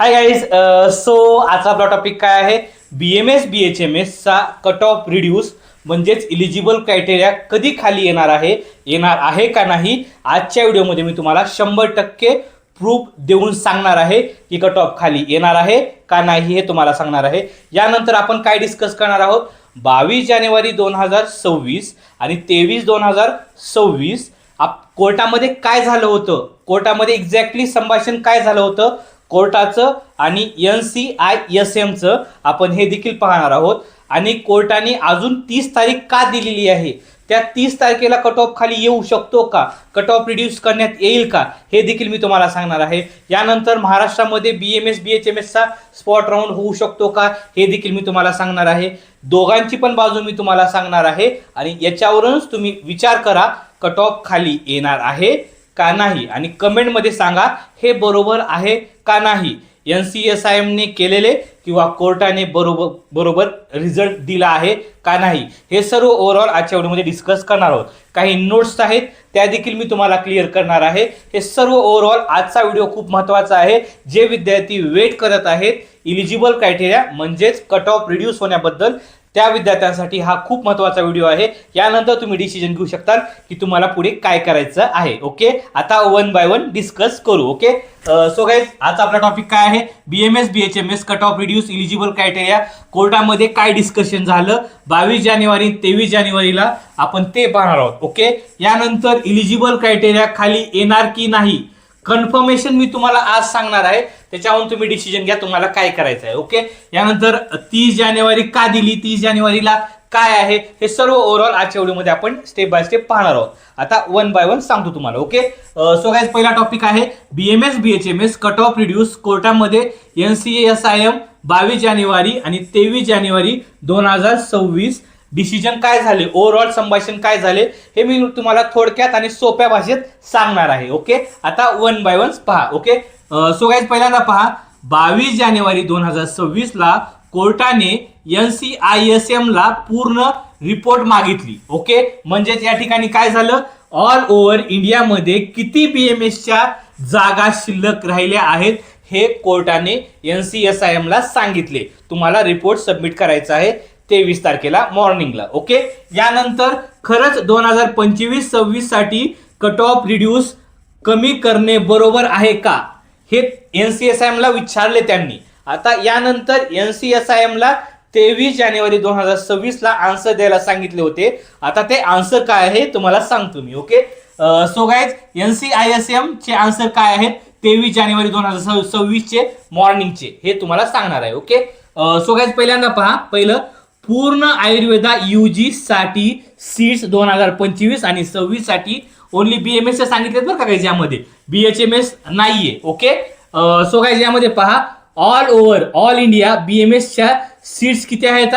Hi guys so आजचा आपला topic काय आहे? B M S B H M एसचा cut off reduce म्हणजेच इलिजिबल क्रायटेरिया कधी खाली येणार आहे? येणार आहे का नाही? आजच्या व्हिडिओमध्ये मी तुम्हाला शंभर टक्के प्रूफ देऊन सांगणार आहे की कट ऑफ खाली येणार आहे का नाही हे तुम्हाला सांगणार आहे. यानंतर आपण काय डिस्कस करणार आहोत? बावीस जानेवारी दोन हजार सव्वीस आणि तेवीस दोन हजार सव्वीस आप कोर्टामध्ये काय झालं होतं? कोर्टामध्ये एक्झॅक्टली संभाषण काय झालं होतं? कोर्टाचं आणि एन सी आय एस एमचं आपण हे देखील पाहणार आहोत. आणि कोर्टाने अजून तीस तारीख का दिलेली आहे? त्या तीस तारखेला कट ऑफ खाली येऊ शकतो का? कट ऑफ रिड्यूस करण्यात येईल का? हे देखील मी तुम्हाला सांगणार आहे. यानंतर महाराष्ट्रामध्ये B M S B H M एसचा spot round होऊ शकतो का? हे देखील मी तुम्हाला सांगणार आहे. दोघांची पण बाजू मी तुम्हाला सांगणार आहे. आणि याच्यावरूनच तुम्ही विचार करा कट ऑफ खाली येणार आहे. का नाही? आणि कमेंटमध्ये सांगा हे बरोबर आहे का नाही? एन सी एस आय एमने केलेले किंवा कोर्टाने बरोबर बरोबर रिझल्ट दिला आहे का नाही? हे सर्व ओव्हरऑल आजच्या व्हिडिओमध्ये डिस्कस करणार आहोत. काही नोट्स आहेत त्या देखील मी तुम्हाला क्लिअर करणार आहे. हे सर्व ओव्हरऑल आजचा व्हिडिओ खूप महत्त्वाचा आहे. जे विद्यार्थी वेट करत आहेत इलिजिबल क्रायटेरिया म्हणजेच कट ऑफ रिड्यूस होण्याबद्दल त्या विद्यार्थ्यांसाठी हा खूप महत्त्वाचा व्हिडिओ आहे. यानंतर तुम्ही डिसिजन घेऊ शकता की तुम्हाला पुढे काय करायचं आहे ओके आता वन बाय वन डिस्कस करू ओके सो गाईज आज आपला टॉपिक काय आहे? B M S B H M S cut off reduce eligible criteria कोर्टामध्ये काय डिस्कशन झालं? बावीस जानेवारी तेवीस जानेवारीला आपण ते पाहणार आहोत ओके यानंतर इलिजिबल क्रायटेरिया खाली येणार की नाही? कन्फर्मेशन मी तुम्हाला आज सांगणार आहे. त्याच्यावरून तुम्ही डिसिजन घ्या तुम्हाला काय करायचं आहे ओके यानंतर तीस जानेवारी का दिली? तीस जानेवारीला काय आहे? हे सर्व ओव्हरऑल आजच्या व्हिडिओमध्ये आपण स्टेप बाय स्टेप पाहणार आहोत. आता वन बाय वन सांगतो तुम्हाला ओके सो गाईज पहिला टॉपिक आहे B M S B H M S cut off reduce कोर्टामध्ये N C S I M बावीस जानेवारी आणि तेवीस जानेवारी दोन हजार सव्वीस डिसिजन काय झाले? ओव्हरऑल संभाषण काय झाले? हे मी तुम्हाला थोडक्यात आणि सोप्या भाषेत सांगणार आहे ओके आता वन बाय वन पहा ओके सो गाईज पहिल्यांदा पहा बावीस जानेवारी दोन हजार सव्वीस ला कोर्टाने एन सी आय एस एमला पूर्ण रिपोर्ट मागितली ओके म्हणजेच या ठिकाणी काय झालं? ऑल ओव्हर इंडियामध्ये किती बी एम एसच्या जागा शिल्लक राहिल्या आहेत हे कोर्टाने एन सी एस आय एमला सांगितले. तुम्हाला रिपोर्ट सबमिट करायचा आहे. तेवीस तारखेला मॉर्निंगला ओके यानंतर खरंच दोन हजार पंचवीस सव्वीससाठी कट ऑफ रिड्यूस कमी करणे बरोबर आहे का? हे एन सी एस आय एमला विचारले त्यांनी. आता यानंतर एन सी एस आय एमला तेवीस जानेवारी दोन हजार सव्वीसला आन्सर द्यायला सांगितले होते. आता ते आन्सर काय आहे तुम्हाला सांगतो मी okay so guys N C I S M चे आन्सर काय आहेत? तेवीस जानेवारी दोन हजार सव्वीसचे मॉर्निंगचे हे तुम्हाला सांगणार आहे ओके सो गायज पहिल्यांदा पहा. पहिलं पूर्ण आयुर्वेदा यू जी साठी सीट्स दोन हजार पंचवीस आणि सव्वीससाठी ओनली बी एम एस सांगितलेत बरं का काही यामध्ये. बी एच एम एस नाहीये ओके सो काय यामध्ये पहा all over all India B M एसच्या सीट्स किती आहेत?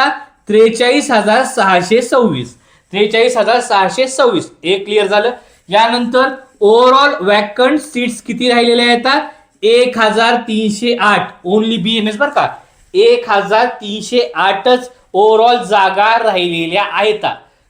त्रेचाळीस हजार सहाशे सव्वीस. त्रेचाळीस हजार सहाशे सव्वीस. एक क्लिअर झालं. यानंतर ओव्हरऑल वॅकंट सीट्स किती राहिलेल्या आहेत? एक हजार तीनशे आठ. ओनली बी एम एस बरं का. एक हजार तीनशे आठच ओव्हरऑल जागा राहिलेल्या आहेत.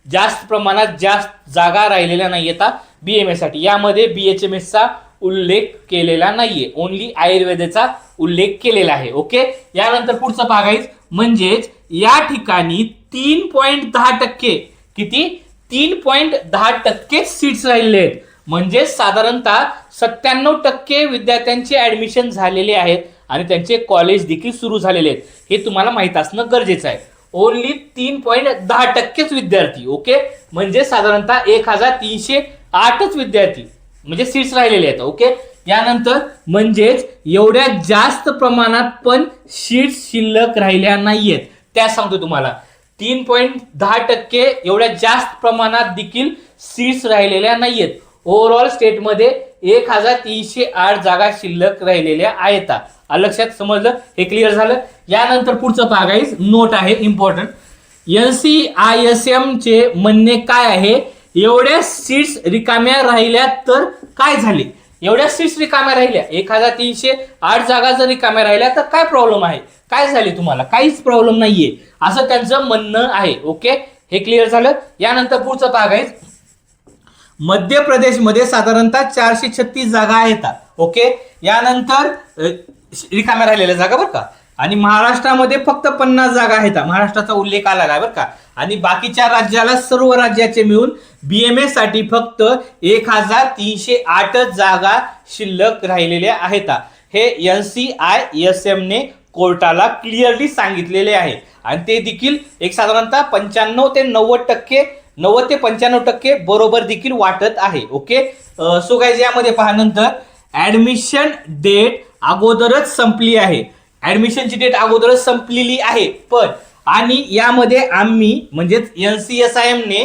जास्त प्रमाणात जास्त जागा राहिलेल्या नाही आहेत बी एम एससाठी यामध्ये बी एच एम एसचा उल्लेख केलेला नाहीये. ओनली आयुर्वेदाचा उल्लेख केलेला आहे. ओके यानंतर पुढचं आहे. म्हणजेच या ठिकाणी तीन पॉईंट दहा टक्के. किती? तीन पॉईंट दहा टक्के सीट्स राहिलेले आहेत. म्हणजे साधारणतः सत्त्याण्णव टक्के विद्यार्थ्यांचे ऍडमिशन झालेले आहेत आणि त्यांचे कॉलेज देखील सुरू झालेले आहेत. हे तुम्हाला माहीत असणं गरजेचं आहे. ओनली तीन पॉईंट दहा टक्केच विद्यार्थी ओके? म्हणजे साधारणतः एक हजार तीनशे आठच विद्यार्थी म्हणजे सीट्स राहिलेले आहेत ओके? यानंतर म्हणजेच एवढ्या जास्त प्रमाणात पण सीट्स शिल्लक राहिल्या नाहीयेत. त्या सांगतो तुम्हाला तीन पॉईंट दहा टक्के एवढ्या जास्त प्रमाणात देखील सीट्स राहिलेल्या नाहीयेत. ओव्हरऑल स्टेटमध्ये एक हजार तीनशे आठ जागा शिल्लक राहिलेल्या आहेत. लक्षात समजलं? हे क्लिअर झालं? यानंतर पुढचं आहे. नोट आहे important N C I S M चे म्हणणे काय आहे? एवढ्या सीट्स रिकाम्या राहिल्या तर काय झाले? एवढ्या सीट्स रिकाम्या राहिल्या. एक हजार तीनशे आठ जागा जर रिकाम्या राहिल्या तर काय प्रॉब्लेम आहे? काय झाले तुम्हाला? काहीच प्रॉब्लेम नाहीये. असं त्यांचं म्हणणं आहे. ओके हे क्लिअर झालं? यानंतर पुढचं आहे. मध्य प्रदेशमध्ये साधारणतः चारशे छत्तीस जागा आहेत ओके यानंतर रिकाम्या राहिलेल्या जागा बरं का? आणि महाराष्ट्रामध्ये फक्त पन्नास जागा आहेत. महाराष्ट्राचा उल्लेख आला आहे बरं का? आणि बाकीच्या राज्याला सर्व राज्याचे मिळून बीएमएससाठी फक्त एक हजार तीनशे आठच जागा शिल्लक राहिलेल्या आहेत. हे एन सी आय एस एमने कोर्टाला क्लिअरली सांगितलेले आहे. आणि ते देखील एक साधारणतः पंच्याण्णव ते नव्वद टक्के नव्वद ते पंच्याण्णव टक्के बरोबर देखील वाटत आहे ओके सो गायज यामध्ये पहा नंतर ऍडमिशन डेट अगोदरच संपली आहे. ऍडमिशनची डेट अगोदरच संपलेली आहे पण आणि यामध्ये आम्ही म्हणजेच एन सी एस आय एमने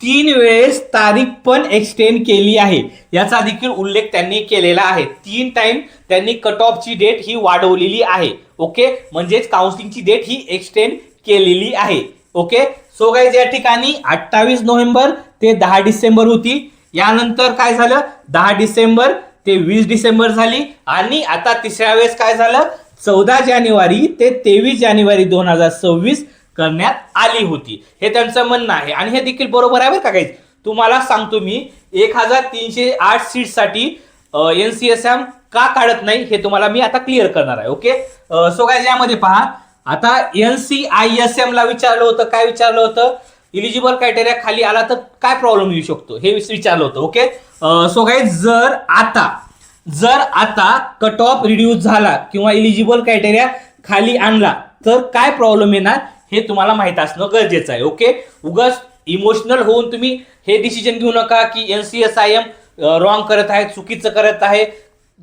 तीन वेळेस तारीख पण एक्सटेंड केली आहे. याचा देखील उल्लेख त्यांनी केलेला आहे. तीन टाइम त्यांनी कट ऑफची डेट ही वाढवलेली आहे ओके म्हणजेच काउन्सिलिंगची डेट ही एक्सटेंड केलेली आहे ओके सो गाईज या ठिकाणी अठ्ठावीस नोव्हेंबर ते दहा डिसेंबर होती. यानंतर काय झालं? दहा डिसेंबर ते वीस डिसेंबर झाली. आणि आता तिसऱ्या वेळेस काय झालं? चौदा जानेवारी ते तेवीस जानेवारी दोन हजार सव्वीस करण्यात आली होती. हे त्यांचं म्हणणं आहे. आणि हे देखील बरोबर आहे बरं का काही तुम्हाला सांगतो मी एक हजार तीनशे आठ सीटसाठी एन सी एस एम का काढत नाही हे तुम्हाला मी आता क्लिअर करणार आहे. ओके सो काय यामध्ये पहा. आता N C I S M ला विचारलं होतं काय विचारलं होतं? इलिजिबल क्रायटेरिया खाली आला तर काय प्रॉब्लेम येऊ शकतो? हे विचारलं होतं ओके सो काय जर आता जर आता कट ऑफ रिड्यूस झाला किंवा इलिजिबल क्रायटेरिया खाली आणला तर काय प्रॉब्लेम येणार? हे तुम्हाला माहीत असणं गरजेचं आहे ओके उगाच इमोशनल होऊन तुम्ही हे डिसिजन घेऊ नका की N C S I M wrong करत आहे चुकीचं करत आहे.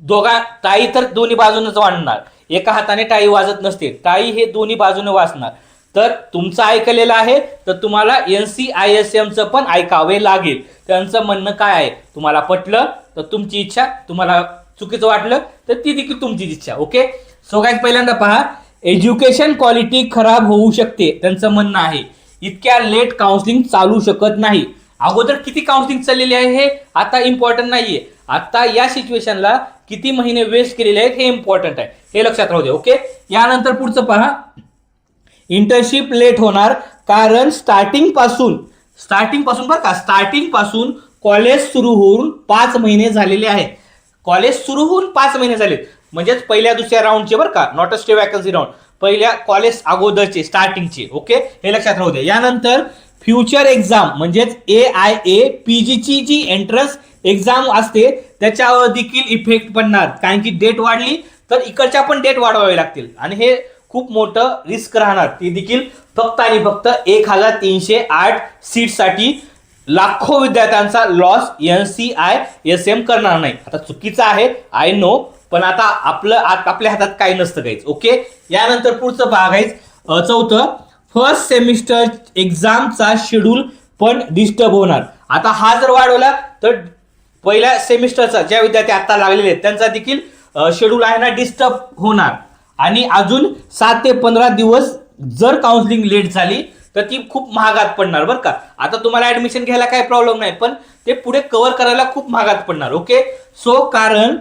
दोघा ताई तर दोन्ही बाजूनच वाढणार. एका हाताने टाळी वाजत नसते. टाळी हे दोन्ही बाजूने वाजणार. तर तुमचं ऐकलेलं आहे तर तुम्हाला एन सी आय एस एमचं पण ऐकावे लागेल. त्यांचं म्हणणं काय आहे? तुम्हाला पटलं? तर तुमची इच्छा तुम्हाला चुकीचं वाटलं तर ती देखील तुमची इच्छा ओके? सो काय पहिल्यांदा पहा. एज्युकेशन क्वालिटी खराब होऊ शकते त्यांचं म्हणणं आहे. इतक्या लेट काउन्सिलिंग चालू शकत नाही. अगोदर किती काउन्सिलिंग चाललेली आहे हे आता इम्पॉर्टंट नाहीये. आता या सिच्युएशनला किती महिने वेस्ट केलेले आहेत हे इम्पॉर्टंट आहे. हे लक्षात राहू दे ओके यानंतर पुढचं पहा. इंटर्नशिप लेट होणार कारण स्टार्टिंगपासून स्टार्टिंगपासून बरं का स्टार्टिंगपासून कॉलेज सुरू होऊन पाच महिने झालेले आहेत कॉलेज सुरू होऊन पाच महिने झालेत. म्हणजेच पहिल्या दुसऱ्या राऊंडचे बरं का not a stray vacancy round पहिल्या कॉलेज अगोदरचे स्टार्टिंगचे ओके हे लक्षात राहू दे. यानंतर फ्युचर एक्झाम म्हणजेच ए आय ए पी जीची जी एंट्रन्स एक्झाम असते त्याच्यावर देखील इफेक्ट पडणार. कारण की डेट वाढली तर इकडच्या पण डेट वाढवावे लागतील. आणि हे खूप मोठं रिस्क राहणार. ती देखील फक्त आणि फक्त एक हजार तीनशे आठ सीटसाठी लाखो विद्यार्थ्यांचा loss N C I S M करणार नाही. आता चुकीचं आहे आय नो पण आता आपलं आत- आपल्या हातात काही नसतं काहीच. ओके यानंतर पुढचं भाग आहे. चौथं फर्स्ट सेमिस्टर एक्झामचा शेड्यूल पण डिस्टर्ब होणार. आता हा जर वाढवला तर पहिल्या सेमिस्टरचा ज्या विद्यार्थी आता लागलेले आहेत त्यांचा देखील शेड्यूल आहे ना डिस्टर्ब होणार. आणि अजून सात ते पंधरा दिवस जर काउन्सिलिंग लेट झाली तर ती खूप महागात पडणार बरं का. आता तुम्हाला ऍडमिशन घ्यायला काही प्रॉब्लेम नाही पण ते पुढे कव्हर करायला खूप महागात पडणार ओके सो कारण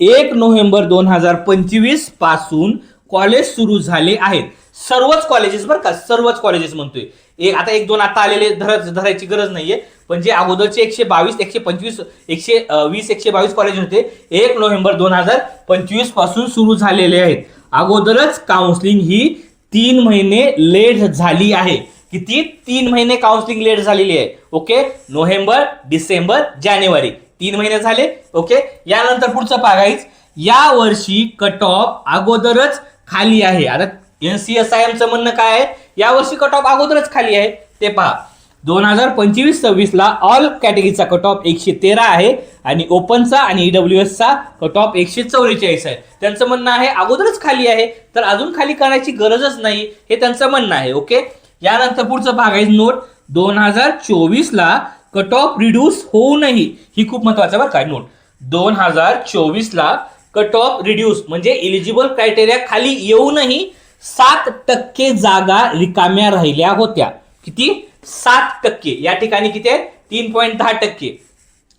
एक नोव्हेंबर दोन हजार पंचवीसपासून कॉलेज सुरू झाले आहेत. सर्वच कॉलेजेस बरं का सर्वच कॉलेजेस म्हणतोय. एक आता एक दोन आता आलेले धर धरायची गरज नाहीये. पण जे अगोदरचे एकशे बावीस एकशे पंचवीस एकशे वीस एकशे बावीस कॉलेज होते एक नोव्हेंबर दोन हजार पंचवीसपासून सुरू झालेले आहेत. अगोदरच काउन्सिलिंग ही तीन महिने लेट झाली आहे. किती? तीन महिने काउन्सिलिंग लेट झालेली आहे. ओके? नोव्हेंबर डिसेंबर जानेवारी. तीन महिने झाले. ओके? यानंतर पुढचं पाहायच या वर्षी कट ऑफ अगोदरच खाली आहे. आता एन सी एस आय एमचं म्हणणं काय आहे? यावर्षी कट ऑफ अगोदरच खाली आहे. ते पहा. दोन हजार पंचवीस सव्वीसला ऑल कॅटेगरीचा कट ऑफ एकशे तेरा आहे आणि ओपनचा आणि ईडब्ल्यू एसचा कट ऑफ एकशे चौवेचाळीस आहे. त्यांचं म्हणणं आहे अगोदरच खाली आहे तर अजून खाली करण्याची गरजच नाही हे त्यांचं म्हणणं आहे ओके? यानंतर पुढचं भाग आहे नोट दोन हजार चोवीसला कट ऑफ रिड्यूस होऊनही ही खूप महत्वाचं बरं काय नोट दोन हजार चोवीसला कट ऑफ रिड्यूस म्हणजे इलिजिबल क्रायटेरिया खाली येऊनही सात टक्के जागा रिकाम्या राहिल्या होत्या. किती? सात टक्के. या ठिकाणी किती आहे तीन पॉईंट दहा टक्के.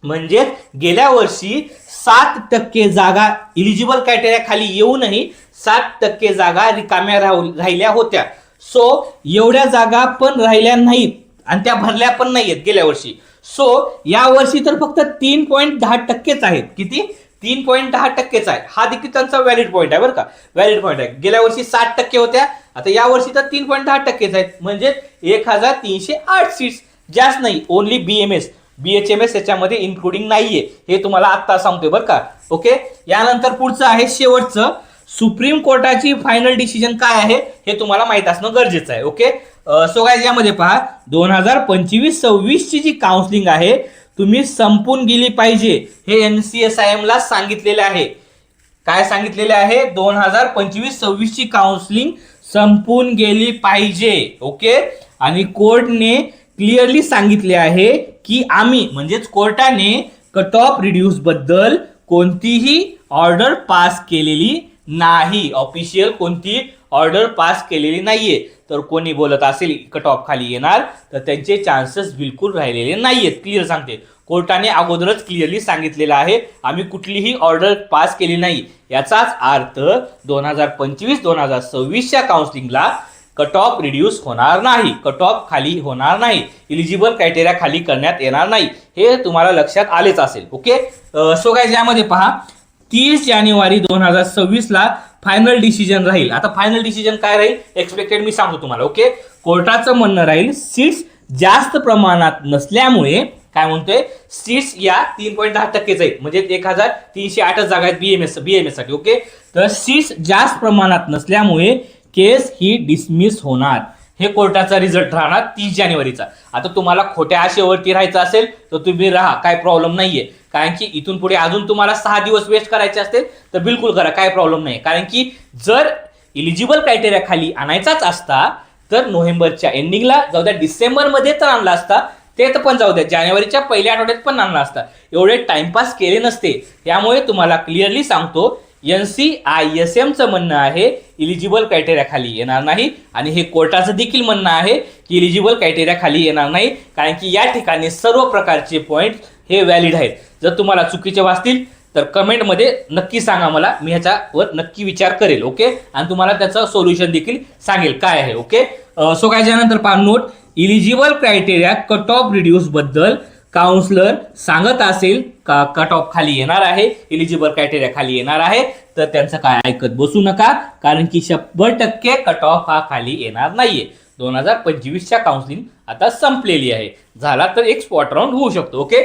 म्हणजे गेल्या वर्षी सात टक्के जागा इलिजिबल क्रायटेरिया खाली येऊनही सात टक्के जागा रिकाम्या राहू- राहिल्या होत्या. सो एवढ्या जागा पण राहिल्या नाहीत आणि त्या भरल्या पण नाहीयेत गेल्या वर्षी. सो या वर्षी तर फक्त तीन पॉईंट दहा टक्केच आहेत. किती? तीन पॉईंट दहा टक्केच आहे. हा देखील त्यांचा व्हॅलिड पॉईंट आहे बरं का. व्हॅलिड पॉईंट आहे. गेल्या वर्षी साठ टक्के होत्या. आता या वर्षी तर तीन पॉईंट दहा टक्केच आहेत. म्हणजे एक हजार तीनशे आठ सीट्स जास्त नाही. Only B M S B H M S याच्यामध्ये इन्क्लुडिंग नाहीये. हे तुम्हाला आत्ता सांगतोय बरं का. ओके यानंतर पुढचं आहे शेवटचं. सुप्रीम कोर्टाची फायनल डिसिजन काय आहे? हे तुम्हाला माहीत असणं गरजेचं आहे. ओके सो काय यामध्ये पहा. दोन हजार पंचवीस सव्वीसची जी काउन्सिलिंग आहे तुम्ही संपून गेली पाहिजे हे एन सी एस आय एमला सांगितलेले आहे. काय सांगितलेले आहे? दोन हजार पंचवीस सव्वीसची काउन्सिलिंग संपून गेली पाहिजे. ओके आणि कोर्टने क्लिअरली सांगितले आहे की आम्ही म्हणजेच कोर्टाने कट ऑफ रिड्यूसबद्दल कोणतीही ऑर्डर पास केलेली नाही. ऑफिशियल कोणती ऑर्डर पास केलेली नाहीये. तर कोणी बोलत असेल कट ऑफ खाली येणार तर त्यांचे चान्सेस बिलकुल राहिलेले नाहीयेत. क्लिअर सांगते. कोर्टाने अगोदरच क्लिअरली सांगितलेलं आहे आम्ही कुठलीही ऑर्डर पास केली नाही. याचाच अर्थ दोन हजार पंचवीस दोन हजार सव्वीसच्या काउन्सिलिंगला कट ऑफ रिड्यूस होणार नाही. कट ऑफ खाली होणार नाही. इलिजिबल क्रायटेरिया खाली करण्यात येणार नाही. हे तुम्हाला लक्षात आलेच असेल. ओके सो काय यामध्ये पहा. तीस जानेवारी दोन हजार सव्वीसला फायनल डिसिजन राहील. आता फायनल डिसिजन काय राहील? एक्सपेक्टेड मी सांगतो तुम्हाला ओके कोर्टाचं म्हणणं राहील सीट्स जास्त प्रमाणात नसल्यामुळे काय म्हणतोय? सीट्स या तीन पॉईंट दहा टक्केच आहेत. म्हणजे एक हजार तीनशे आठच जागा आहेत बीएमएस बीएमएससाठी ओके तर सीट्स जास्त प्रमाणात नसल्यामुळे केस ही डिसमिस होणार. हे कोर्टाचा रिझल्ट राहणार तीस जानेवारीचा. आता तुम्हाला खोट्या आशेवरती राहायचं असेल तर तुम्ही राहा काय प्रॉब्लेम नाहीये. कारण की इथून पुढे अजून तुम्हाला सहा दिवस वेस्ट करायचे असतील तर बिलकुल करा काय प्रॉब्लेम नाही कारण की जर इलिजिबल क्रायटेरिया खाली आणायचाच असता तर नोव्हेंबरच्या एंडिंगला जाऊ द्या डिसेंबरमध्ये तर आणला असता ते तर पण जाऊ द्या जानेवारीच्या पहिल्या आठवड्यात पण आणला असता. एवढे टाइमपास केले नसते. त्यामुळे तुम्हाला क्लिअरली सांगतो एन सी आय एस एमचं म्हणणं आहे इलिजिबल क्रायटेरिया खाली येणार नाही. आणि हे कोर्टाचं देखील म्हणणं आहे की इलिजिबल क्रायटेरिया खाली येणार नाही कारण की या ठिकाणी सर्व प्रकारचे पॉईंट हे व्हॅलिड आहेत. जर तुम्हाला चुकीचे वाचतील तर कमेंटमध्ये नक्की सांगा मला. मी ह्याच्यावर नक्की विचार करेल ओके? आणि तुम्हाला त्याचं सोल्युशन देखील सांगेल. काय आहे ओके? सो काय त्यानंतर पहा note eligible criteria cut off रिड्यूसबद्दल counsellor सांगत असेल का कट ऑफ खाली येणार आहे इलिजिबल क्रायटेरिया खाली येणार आहे तर त्यांचं काय ऐकत बसू नका कारण की शंभर टक्के कट ऑफ हा खाली येणार नाहीये. दोन हजार पंचवीसच्या काउन्सिलिंग आता संपलेली आहे. झाला तर एक स्पॉट राऊंड होऊ शकतो ओके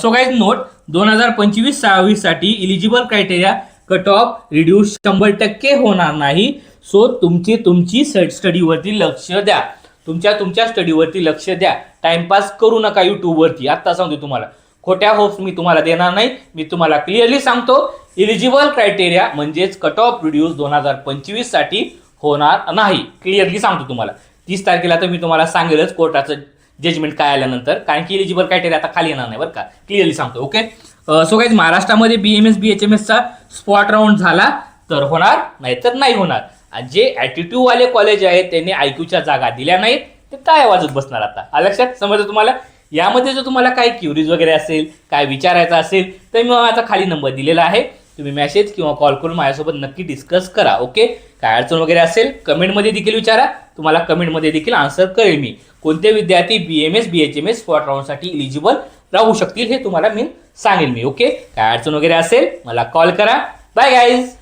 सो गाईज नोट दोन हजार पंचवीस सहावीससाठी eligible criteria cut off reduce शंभर टक्के होणार नाही. सो तुमची तुमची स्टडीवरती लक्ष द्या. तुमच्या तुमच्या स्टडीवरती लक्ष द्या. टाइमपास करू नका यूट्यूबवरती आत्ता सांगतो तुम्हाला. खोट्या होप्स मी तुम्हाला देणार नाही. मी तुम्हाला क्लिअरली सांगतो इलिजिबल क्रायटेरिया म्हणजेच कट ऑफ रिड्यूस दोन हजार पंचवीससाठी होणार नाही. क्लिअरली सांगतो तुम्हाला. तीस तारखेला तर मी तुम्हाला सांगेलच कोर्टाचं जजमेंट काय आल्यानंतर. कारण की इलिजिबल क्रायटेरिया आता खाली येणार नाही बरं का. क्लिअरली सांगतो ओके सो काही महाराष्ट्रामध्ये B M S B H M एसचा spot round झाला तर होणार नाही तर नाही होणार. आणि जे ॲटिट्यूडवाले कॉलेज आहेत त्यांनी आयक्यूच्या जागा दिल्या नाहीत ते काय वाजत बसणार आता? आलं लक्षात? समजलं तुम्हाला? यामध्ये जर तुम्हाला काय क्युरीज वगैरे असेल काय विचारायचं असेल तर मी आता खाली नंबर दिलेला आहे. तुम्ही मेसेज किंवा कॉल करून माझ्यासोबत नक्की डिस्कस करा ओके काय अडचण वगैरे असेल कमेंटमध्ये देखील विचारा. तुम्हाला कमेंटमध्ये देखील आन्सर करेल मी. कोणते विद्यार्थी B M S B H M S spot राऊंडसाठी eligible राहू शकतील हे तुम्हाला मी सांगेल मी ओके काय अडचण वगैरे असेल मला कॉल करा. Bye guys